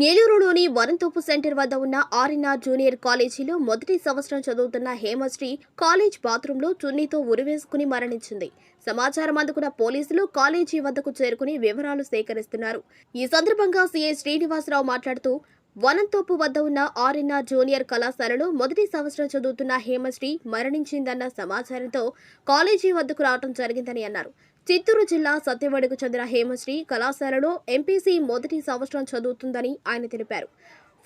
నెల్లూరులోని వరంతోపు సెంటర్ వద్ద ఉన్న ఆర్ఎన్ఆర్ జూనియర్ కాలేజీలో మొదటి సంవత్సరం చదువుతున్న హేమశ్రీ కాలేజ్ బాత్రూంలో చున్నీతో ఉరివేసుకుని మరణించింది. సమాచారం అందుకున్న పోలీసులు కాలేజీ వద్దకు చేరుకుని వివరాలు సేకరిస్తున్నారు. ఈ సందర్భంగా సీఐ శ్రీనివాసరావు మాట్లాడుతూ వనంతోపు వద్ద ఉన్న ఆర్ఎన్ఆర్ జూనియర్ కళాశాలలో మొదటి సంవత్సరం చదువుతున్న హేమశ్రీ మరణించిందన్న సమాచారంతో కాలేజీ వద్దకు రావడం జరిగిందని అన్నారు. చిత్తూరు జిల్లా సత్యవాడకు చెందిన హేమశ్రీ కళాశాలలో ఎంపీసీ మొదటి సంవత్సరం చదువుతుందని ఆయన తెలిపారు.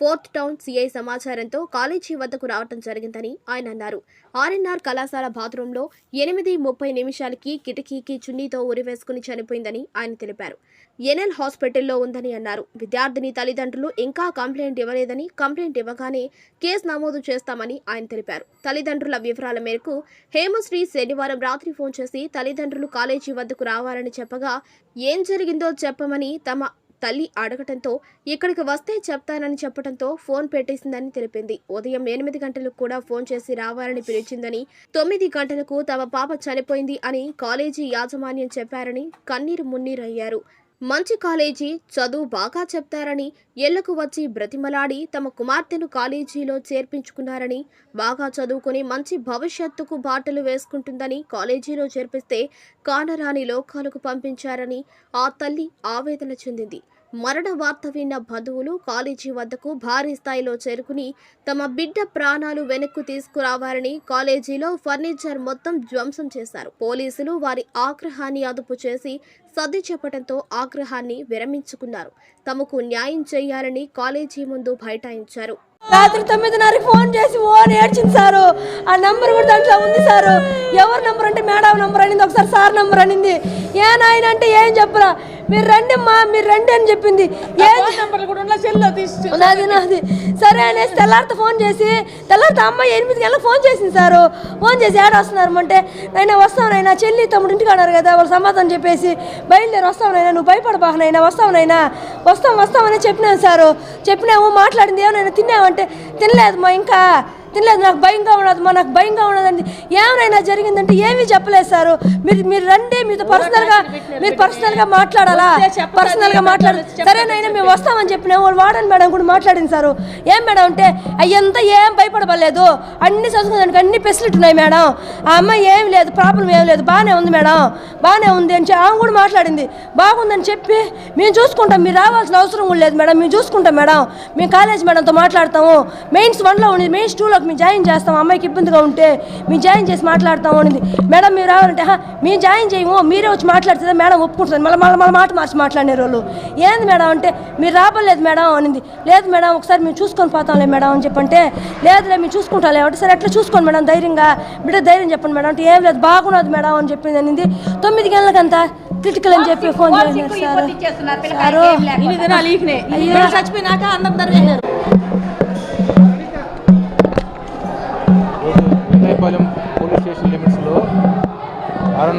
ఫోర్త్ టౌన్ సిఐ సమాచారంతో కాలేజీ వద్దకు రావడం జరిగిందని ఆయన అన్నారు. ఆర్ఎన్ఆర్ కళాశాల బాత్రూంలో ఎనిమిది ముప్పై నిమిషాలకి కిటికీకి చున్నీతో ఉరివేసుకుని చనిపోయిందని ఆయన తెలిపారు. ఎన్ఎల్ హాస్పిటల్లో ఉందని అన్నారు. విద్యార్థిని తల్లిదండ్రులు ఇంకా కంప్లైంట్ ఇవ్వలేదని కంప్లైంట్ ఇవ్వగానే కేసు నమోదు చేస్తామని ఆయన తెలిపారు. తల్లిదండ్రుల వివరాల మేరకు హేమశ్రీ శనివారం రాత్రి ఫోన్ చేసి తల్లిదండ్రులు కాలేజీ వద్దకు రావాలని చెప్పగా ఏం జరిగిందో చెప్పమని తమ తల్లి అడగటంతో ఇక్కడికి వస్తే చెప్తానని చెప్పడంతో ఫోన్ పెట్టేసిందని తెలిపింది. ఉదయం ఎనిమిది గంటలకు కూడా ఫోన్ చేసి రావాలని పిలిచిందని తొమ్మిది గంటలకు తమ పాప చనిపోయింది అని కాలేజీ యాజమాన్యం చెప్పారని కన్నీరు మున్నీరయ్యారు. మంచి కాలేజీ చదువు బాగా చెప్తారని ఇళ్ళకు వచ్చి బ్రతిమలాడి తమ కుమార్తెను కాలేజీలో చేర్పించుకున్నారని బాగా చదువుకుని మంచి భవిష్యత్తుకు బాటలు వేసుకుంటుందని కాలేజీలో చేర్పిస్తే కానరాని లోకాలకు పంపించారని ఆ తల్లి ఆవేదన చెందింది. మరణ వార్త విన్న బంధువులు కాలేజీ వద్దకు భారీ స్థాయిలో చేరుకుని తమ బిడ్డ ప్రాణాలు వెనక్కు తీసుకురావాలని కాలేజీలో ఫర్నిచర్ మొత్తం ధ్వంసం చేశారు. పోలీసులు వారి ఆగ్రహాన్ని అదుపు చేసి సర్ది చెప్పడంతో ఆగ్రహాన్ని విరమించుకున్నారు. తమకు న్యాయం చేయాలని కాలేజీ ముందు బైఠాయించారు. రాత్రి తొమ్మిదిన్నరకి ఫోన్ చేసి ఓ ఏడ్చింది సారు. ఆ నంబర్ కూడా దాంట్లో ఉంది సారు. ఎవరి నంబర్ అంటే మేడం నంబర్ అనింది. ఒకసారి సార్ నంబర్ అనింది. ఏ నాయన అంటే ఏం చెప్పరా? మీరు రండి అమ్మా మీరు రండి అని చెప్పింది. నాది నాది. సరే అనేసి తెల్లారితో ఫోన్ చేసి తెల్లారితో అమ్మాయి ఎనిమిది గంటలకు ఫోన్ చేసింది సారు. ఫోన్ చేసి ఏడ వస్తున్నారు అంటే నైనా వస్తావు నైనా చెల్లి తమ్ముడు ఇంటికి అన్నారు కదా వాళ్ళు సమాధానం చెప్పేసి బయలుదేరి వస్తావు నైనా నువ్వు భయపడబాక నైనా వస్తావు నైనా వస్తాం వస్తామని చెప్పినాను సారు. చెప్పినాము మాట్లాడింది ఏమైనా తిన్నావంటే తినలేదు మా ఇంకా తినలేదు నాకు భయంగా ఉండదు మా నాకు భయంగా ఉండదండి ఏమైనా జరిగిందంటే ఏమీ చెప్పలేదు సారు. మీరు మీరు రండి మీతో పర్సనల్గా మీరు పర్సనల్గా మాట్లాడాలా? పర్సనల్గా మాట్లాడు సరేనైనా మేము వస్తామని చెప్పిన. వాళ్ళు వాడని మేడం కూడా మాట్లాడింది సారు. ఏం మేడం అంటే అయ్యంతా ఏం భయపడబలేదు అన్ని చదువుకోదానికి అన్ని ఫెసిలిటీ ఉన్నాయి మేడం. ఆ అమ్మాయి ఏం లేదు ప్రాబ్లం ఏం లేదు బాగానే ఉంది మేడం. బాగానే ఉంది అని చెప్పి ఆమె కూడా మాట్లాడింది. బాగుందని చెప్పి మేము చూసుకుంటాం మీరు రావాల్సిన అవసరం కూడా లేదు మేడం. మేము చూసుకుంటాం మేడం. మేము కాలేజ్ మేడంతో మాట్లాడతాము. మెయిన్స్ వన్లో ఉంది మెయిన్స్ టూలోకి మేము జాయిన్ చేస్తాం అమ్మాయికి ఇబ్బందిగా ఉంటే మేము జాయిన్ చేసి మాట్లాడతాము అనింది. మేడం మీరు రావాలంటే "హా, మేము జాయిన్ చేయము మీరే వచ్చి మాట్లాడితే మేడం ఒప్పుకుంటుంది మళ్ళీ మళ్ళీ మళ్ళీ మాట మార్చి మాట్లాడిన వాళ్ళు ఏంది మేడం అంటే మీరు రాబోలేదు మేడం అనింది. లేదు మేడం ఒకసారి మేము చూసుకొని పోతాంలే మేడం అని చెప్పంటే లేదులే మేము చూసుకుంటాలే. అంటే సరే ఎట్లా చూసుకోండి మేడం ధైర్యంగా. బిడ్డ ధైర్యం చెప్పండి మేడం అంటే ఏం లేదు బాగున్నది మేడం అని చెప్పింది అనింది. తొమ్మిది గంటలకంతా క్రిటికల్ అని చెప్పి ఫోన్ చేసినారు సార్ చచ్చిపోయినాక అన్నం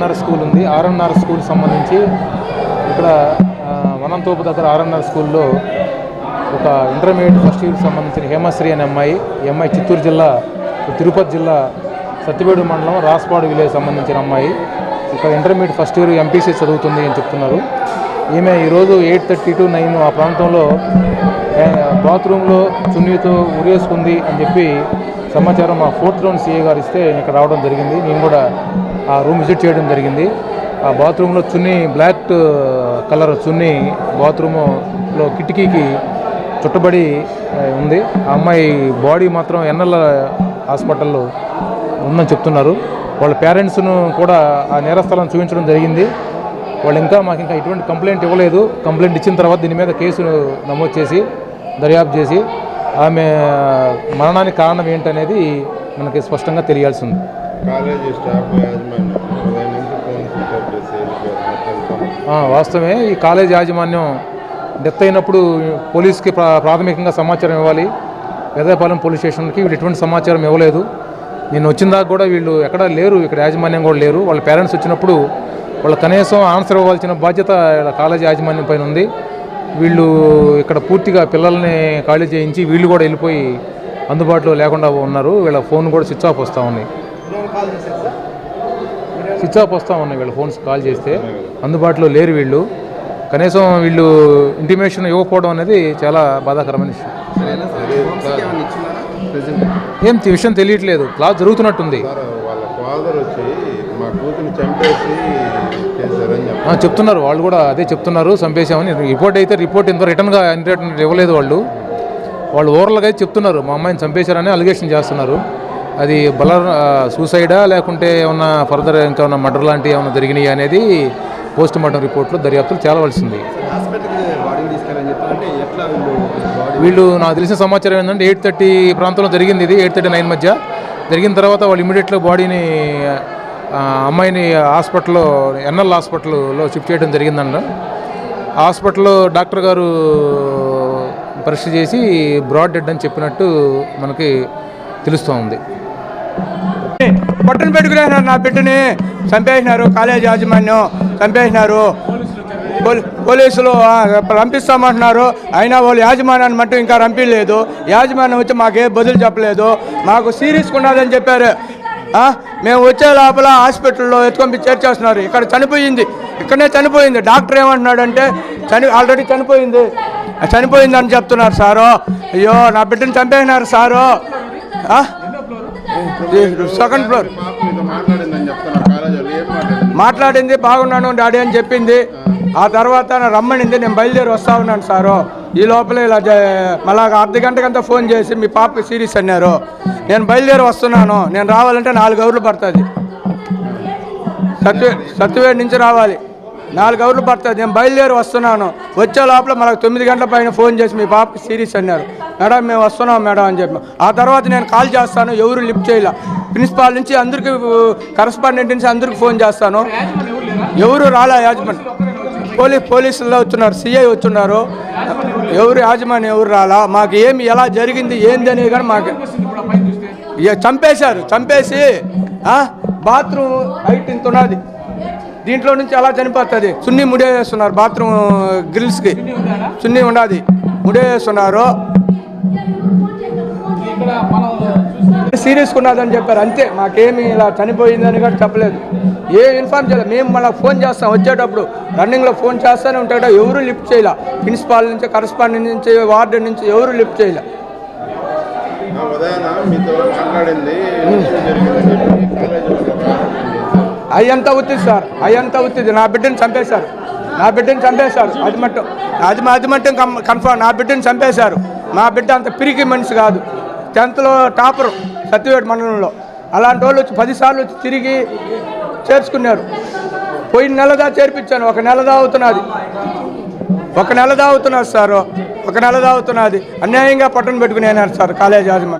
ఆర్ఎన్ఆర్ స్కూల్ ఉంది. ఆర్ఎన్ఆర్ స్కూల్ సంబంధించి ఇక్కడ వనంతోపు దగ్గర ఆర్ఎన్ఆర్ స్కూల్లో ఒక ఇంటర్మీడియట్ ఫస్ట్ ఇయర్కి సంబంధించిన హేమశ్రీ అనే అమ్మాయి ఈ అమ్మాయి చిత్తూరు జిల్లా తిరుపతి జిల్లా సత్తిపేడు మండలం రాస్పాడు విలేజ్ సంబంధించిన అమ్మాయి. ఇక్కడ ఇంటర్మీడియట్ ఫస్ట్ ఇయర్ ఎంపీసీ చదువుతుంది అని చెప్తున్నారు. ఈమె ఈరోజు ఎయిట్ థర్టీ టు నైన్ ఆ ప్రాంతంలో బాత్రూంలో చున్నీతో ఉరేసుకుంది అని చెప్పి సమాచారం మా ఫోర్త్ రౌండ్ సీఏ గారు ఇస్తే నేను ఇక్కడ రావడం జరిగింది. నేను కూడా ఆ రూమ్ విజిట్ చేయడం జరిగింది. ఆ బాత్రూంలో చున్నీ బ్లాక్ కలర్ uh, చున్నీ బాత్రూమ్లో కిటికీకి చుట్టబడి ఉంది. ఆ అమ్మాయి బాడీ మాత్రం ఎన్ఎల్ హాస్పిటల్లో ఉందని చెప్తున్నారు. వాళ్ళ పేరెంట్స్ను కూడా ఆ నేరస్థలం చూపించడం జరిగింది. వాళ్ళు ఇంకా మాకు ఇంకా ఎటువంటి కంప్లైంట్ ఇవ్వలేదు. కంప్లైంట్ ఇచ్చిన తర్వాత దీని మీద కేసు నమోదు చేసి దర్యాప్తు చేసి ఆమె మరణానికి కారణం ఏంటనేది మనకి స్పష్టంగా తెలియాల్సి ఉంది. కాలేజీ స్టాఫ్ యాజమాన్యం ఉదయం నుంచి ఫోన్ స్విచ్ ఆఫ్ చేసి వాస్తవమే. ఈ కాలేజ్ యాజమాన్యం డెత్ అయినప్పుడు పోలీస్కి ప్రా ప్రాథమికంగా సమాచారం ఇవ్వాలి. పెదపాలెం పోలీస్ స్టేషన్కి వీళ్ళు ఎటువంటి సమాచారం ఇవ్వలేదు. నేను వచ్చిన దాకా కూడా వీళ్ళు ఎక్కడ లేరు. ఇక్కడ యాజమాన్యం కూడా లేరు. వాళ్ళ పేరెంట్స్ వచ్చినప్పుడు వాళ్ళ కనీసం ఆన్సర్ ఇవ్వాల్సిన బాధ్యత కాలేజీ కాలేజ్ యాజమాన్యం పైన ఉంది. వీళ్ళు ఇక్కడ పూర్తిగా పిల్లల్ని ఖాళీ చేయించి వీళ్ళు కూడా వెళ్ళిపోయి అందుబాటులో లేకుండా ఉన్నారు. వీళ్ళ ఫోన్ కూడా స్విచ్ ఆఫ్ వస్తూ ఉన్నాయి స్విచ్ ఆఫ్ వస్తూ ఉన్నాయి వీళ్ళ ఫోన్స్ కాల్ చేస్తే. అందుబాటులో లేరు వీళ్ళు. కనీసం వీళ్ళు ఇంటిమేషన్ ఇవ్వకపోవడం అనేది చాలా బాధాకరమైన విషయం. ఏం విషయం తెలియట్లేదు? క్లాస్ జరుగుతున్నట్టుంది. చెప్తున్నారు. వాళ్ళు కూడా అదే చెప్తున్నారు. చంపేశామని. రిపోర్ట్ అయితే రిపోర్ట్ ఇంత రిటర్న్గా రిటర్న్ ఇవ్వలేదు వాళ్ళు. వాళ్ళు ఓవరాల్గా అయితే చెప్తున్నారు. మా అమ్మాయిని చంపేశారని అలిగేషన్ చేస్తున్నారు. అది బల సూసైడా లేకుంటే ఏమన్నా ఫర్దర్ ఇంకేమన్నా మర్డర్ లాంటివి ఏమైనా జరిగినాయి అనేది పోస్ట్ మార్టం రిపోర్ట్లో దర్యాప్తులు తేలవలసింది. వీళ్ళు నాకు తెలిసిన సమాచారం ఏంటంటే ఎయిట్ థర్టీ ప్రాంతంలో జరిగింది ఇది ఎయిట్ థర్టీ నైన్ మధ్య. జరిగిన తర్వాత వాళ్ళు ఇమీడియట్గా బాడీని అమ్మాయిని హాస్పిటల్లో ఎన్ఎల్ హాస్పిటల్లో షిఫ్ట్ చేయడం జరిగిందంట. హాస్పిటల్లో డాక్టర్ గారు పరీక్ష చేసి బ్రాడ్ డెడ్ అని చెప్పినట్టు మనకి తెలుస్తూ ఉంది. పొట్టను పెట్టుకునేసినారు నా బిడ్డని. చంపేసినారు కాలేజ్ యాజమాన్యం చంపేసినారు. పోలీ- పోలీసులు రంపిస్తామంటున్నారు అయినా వాళ్ళు యాజమాన్యాన్ని మట్టు ఇంకా రంపిలేదు. యాజమాన్యం వచ్చి మాకే బదులు చెప్పలేదు. మాకు సీరియస్ ఉన్నదని చెప్పారు. మేము వచ్చే లోపల హాస్పిటల్లో ఎత్తుకొని చేర్చేస్తున్నారు ఇక్కడ చనిపోయింది. ఇక్కడనే చనిపోయింది. డాక్టర్ ఏమంటున్నాడంటే చని ఆల్రెడీ చనిపోయింది. చనిపోయిందని చెప్తున్నారు సారు. అయ్యో నా బిడ్డని చంపేసినారు సారు. సెకండ్ ఫ్లోర్ మాట్లాడింది బాగున్నాను డాడీ అని చెప్పింది. ఆ తర్వాత రమ్మనింది నేను బయలుదేరి వస్తా ఉన్నాను సారు. ఈ లోపల ఇలా మళ్ళా అర్ధ గంటకంతా ఫోన్ చేసి మీ పాప సీరియస్ అన్నారు. నేను బయలుదేరి వస్తున్నాను నేను రావాలంటే నాలుగు అవర్లు పడుతుంది. సత్యవే సత్యవేడి నుంచి రావాలి. నాలుగు అవర్లు పడుతుంది. నేను బయలుదేరి వస్తున్నాను. వచ్చే లోపల మనకు తొమ్మిది గంటల పైన ఫోన్ చేసి మీ పాప సీరియస్ అన్నారు. మేడం మేము వస్తున్నాం మేడం అని చెప్పి. ఆ తర్వాత నేను కాల్ చేస్తాను. ఎవరు లిఫ్ట్ చేయాల. ప్రిన్సిపాల్ నుంచి అందరికి కరస్పాండెంట్ నుంచి అందరికి ఫోన్ చేస్తాను. ఎవరు రాలే యాజమాన్ పోలీస్ పోలీసుల్లో వచ్చున్నారు. సిఐ వచ్చున్నారు. ఎవరు యాజమాన్యం ఎవరు రాలా? మాకు ఏమి ఎలా జరిగింది ఏంది అనేది కానీ మాకు ఇక చంపేశారు. చంపేసి బాత్రూమ్ హైట్ ఇంత ఉన్నది. దీంట్లో నుంచి అలా చనిపోతుంది. చున్నీ ముడేస్తున్నారు బాత్రూమ్ గ్రిల్స్కి. చున్నీ ఉండాది. ముడేస్తున్నారు సీరియస్గా ఉన్నదని చెప్పారు అంతే. మాకేమి ఇలా చనిపోయిందని కూడా చెప్పలేదు. ఏ ఇన్ఫార్మ్ చేయలేదు. మేము మళ్ళీ ఫోన్ చేస్తాం వచ్చేటప్పుడు రన్నింగ్లో ఫోన్ చేస్తూనే ఉంటాడు ఎవరు లిఫ్ట్ చేయలే. ప్రిన్సిపాల్ నుంచి కరస్పాండెంట్ నుంచి వార్డెన్ నుంచి ఎవరు లిఫ్ట్ చేయలే. ఉదయాన మీతో మాట్లాడింది ఇన్సిడెంట్ జరిగిందని చెప్పి కాలేజీలో చేశారు అయ్యంతా ఒత్తిది సార్ అయ్యంతా ఒత్తిది నా బిడ్డని చంపేశారు. నా బిడ్డని చంపేశారు. అది మట్టం అది అది మట్టం కం- కన్ఫర్మ్ నా బిడ్డని చంపేశారు. మా బిడ్డ అంత పిరికి మనిషి కాదు. టెన్త్లో టాపర్ సత్యవేట మండలంలో. అలాంటి వాళ్ళు వచ్చి పదిసార్లు వచ్చి తిరిగి చేర్చుకున్నారు. పోయిన నెలదా చేర్పించాను. ఒక నెలదా అవుతున్నది. ఒక నెల అవుతున్నారు సార్. ఒక నెల అవుతున్నది. అన్యాయంగా పట్టున పెట్టుకునేనారు సార్. కాలేజ్ యాజమాన్